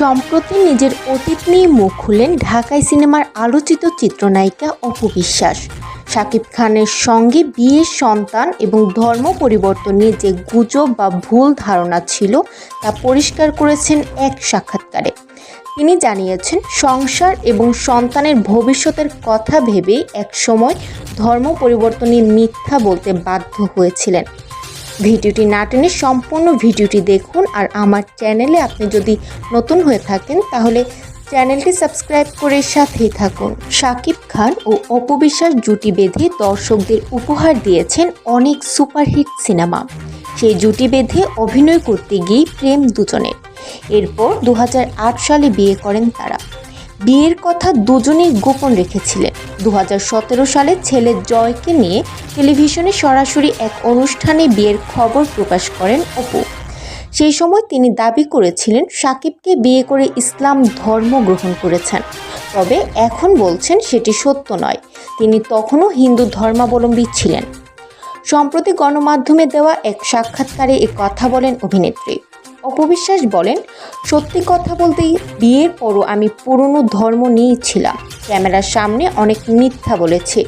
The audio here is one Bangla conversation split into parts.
সম্প্রতি নিজের অতীত নিয়ে মুখ খুললেন ঢাকাই সিনেমার আলোচিত চিত্রনায়িকা অপু বিশ্বাস। শাকিব খানের সঙ্গে বিয়ের সন্তান এবং ধর্ম পরিবর্তন নিয়ে যে গুজব বা ভুল ধারণা ছিল তা পরিষ্কার করেছেন এক সাক্ষাৎকারে। তিনি জানিয়েছেন, সংসার এবং সন্তানের ভবিষ্যতের কথা ভেবেই একসময় ধর্ম পরিবর্তনের মিথ্যা বলতে বাধ্য হয়েছিলেন। ভিডিওটি না টেনে সম্পূর্ণ ভিডিওটি দেখুন আর আমার চ্যানেলে আপনি যদি নতুন হয়ে থাকেন তাহলে চ্যানেলটি সাবস্ক্রাইব করে সাথেই থাকুন। শাকিব খান ও অপবিশ্বাস জুটি বেঁধে দর্শকদের উপহার দিয়েছেন অনেক সুপারহিট সিনেমা। সেই জুটি বেঁধে অভিনয় করতে গিয়ে প্রেম দুজনের। এরপর দু হাজার আট সালে বিয়ে করেন তারা। বিয়ের কথা দুজনেই গোপন রেখেছিলেন। দু হাজার সতেরো সালে ছেলে জয়কে নিয়ে টেলিভিশনে সরাসরি এক অনুষ্ঠানে বিয়ের খবর প্রকাশ করেন অপু। সেই সময় তিনি দাবি করেছিলেন, সাকিবকে বিয়ে করে ইসলাম ধর্ম গ্রহণ করেছেন। তবে এখন বলছেন সেটি সত্য নয়। তিনি তখনও হিন্দু ধর্মাবলম্বী ছিলেন। সম্প্রতি গণমাধ্যমে দেওয়া এক সাক্ষাৎকারে এ কথা বলেন অভিনেত্রী। অপবিশ্বাস বলেন, সত্যি কথা বলতেই বিয়ের পরও আমি পুরনো ধর্ম নিয়েই ছিলাম। ক্যামেরার সামনে অনেক মিথ্যা বলেছি।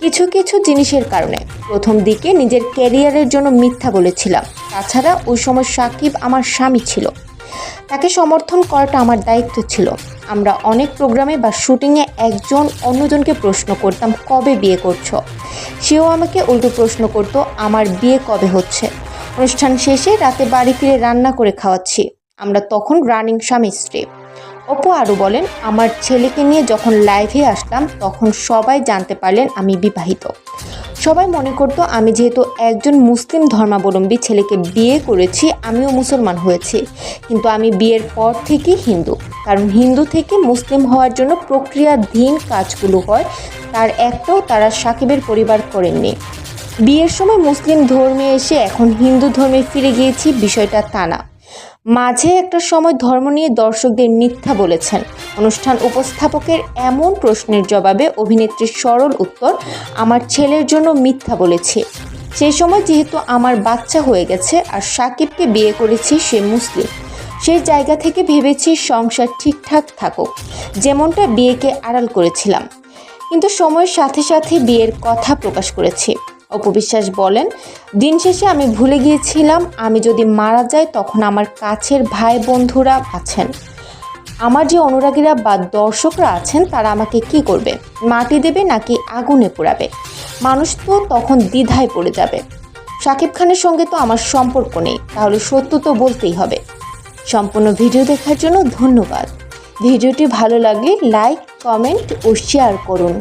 কিছু কিছু জিনিসের কারণে। প্রথম দিকে নিজের ক্যারিয়ারের জন্য মিথ্যা বলেছিলাম। তাছাড়া ওই সময় সাকিব আমার স্বামী ছিল। তাকে সমর্থন করাটা আমার দায়িত্ব ছিল। আমরা অনেক প্রোগ্রামে বা শুটিংয়ে একজন অন্যজনকে প্রশ্ন করতাম, কবে বিয়ে করছ? সেও আমাকে উল্টো প্রশ্ন করতো, আমার বিয়ে কবে হচ্ছে? অনুষ্ঠান শেষে রাতে বাড়ি ফিরে রান্না করে খাওয়াচ্ছি। আমরা তখন রানিং স্বামী স্ত্রী। অপু আরও বলেন, আমার ছেলেকে নিয়ে যখন লাইভে আসলাম, তখন সবাই জানতে পারলেন আমি বিবাহিত। সবাই মনে করতো আমি যেহেতু একজন মুসলিম ধর্মাবলম্বী ছেলেকে বিয়ে করেছি, আমিও মুসলমান হয়েছি। কিন্তু আমি বিয়ের পর থেকেই হিন্দু। কারণ হিন্দু থেকে মুসলিম হওয়ার জন্য প্রক্রিয়াধীন কাজগুলো হয়, তার একটাও তারা সাকিবের পরিবার করেননি। বিয়ের সময় মুসলিম ধর্মে এসে এখন হিন্দু ধর্মে ফিরে গিয়েছি, বিষয়টা তা না মাঝে একটা সময় ধর্ম নিয়ে দর্শকদের মিথ্যা বলেছেন। অনুষ্ঠান উপস্থাপকের এমন প্রশ্নের জবাবে অভিনেত্রীর সরল উত্তর, আমার ছেলের জন্য মিথ্যা বলেছে। সেই সময় যেহেতু আমার বাচ্চা হয়ে গেছে আর সাকিবকে বিয়ে করেছি সে মুসলিম। সেই জায়গা থেকে ভেবেছি সংসার ঠিকঠাক থাকুক। যেমনটা বিয়েকে আড়াল করেছিলাম। কিন্তু সময়ের সাথে সাথে বিয়ের কথা প্রকাশ করেছি। অপবিশ্বাস বলেন, দিন শেষে আমি ভুলে গিয়েছিলাম, আমি যদি মারা যাই, তখন আমার কাছের ভাই বন্ধুরা আছেন। আমার যে অনুরাগীরা বা দর্শকরা আছেন, তারা আমাকে কি করবে? মাটি দেবে নাকি আগুনে পোড়াবে? মানুষ তো তখন দ্বিধায় পড়ে যাবে। শাকিব খানের সঙ্গে তো আমার সম্পর্ক নেই, তাহলে সত্য তো বলতেই হবে। সম্পূর্ণ ভিডিও দেখার জন্য ধন্যবাদ। ভিডিওটি ভালো লাগলে লাইক, কমেন্ট ও শেয়ার করুন।